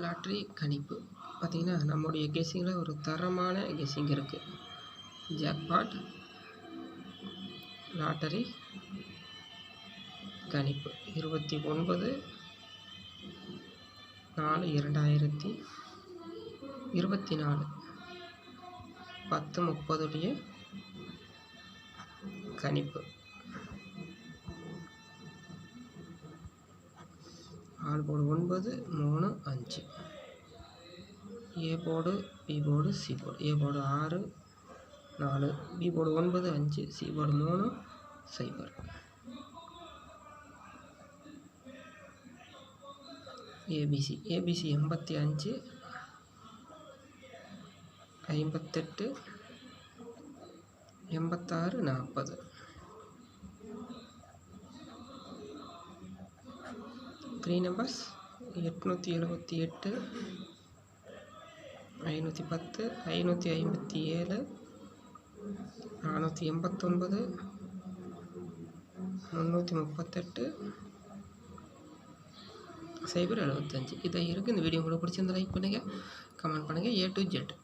Lottery கணிப்பு. பார்த்திங்கன்னா நம்முடைய கெஸ்ஸிங்கில் ஒரு தரமான கெஸ்ஸிங் இருக்குது ஜாக்பாட் லாட்டரி கணிப்பு. இருபத்தி ஒன்பது நாலு இரண்டாயிரத்தி இருபத்தி நாலு பத்து முப்பதுடைய கணிப்பு. ஆல் போடு ஒன்பது மூணு அஞ்சு. ஏ போர்டு பி போடு சி போடு. ஏ போடு ஆறு நாலு. பி போடு ஒன்பது அஞ்சு. சி போடு மூணு சைபர் ஏபிசி ஏபிசி எண்பத்தி அஞ்சு ஐம்பத்தெட்டு எண்பத்தாறு நாற்பது. Three numbers. எட்நூற்றி எழுபத்தி எட்டு ஐநூற்றி பத்து ஐநூற்றி ஐம்பத்தி ஏழு நானூற்றி எண்பத்தொன்பது முந்நூற்றி முப்பத்தெட்டு. சைபர் எழுபத்தஞ்சி இதை இருக்குது இந்த வீடியோ உங்களுக்கு பிடிச்சிருந்தா லைக் பண்ணுங்கள் கமெண்ட் பண்ணுங்கள் ஏ டு ஜெட்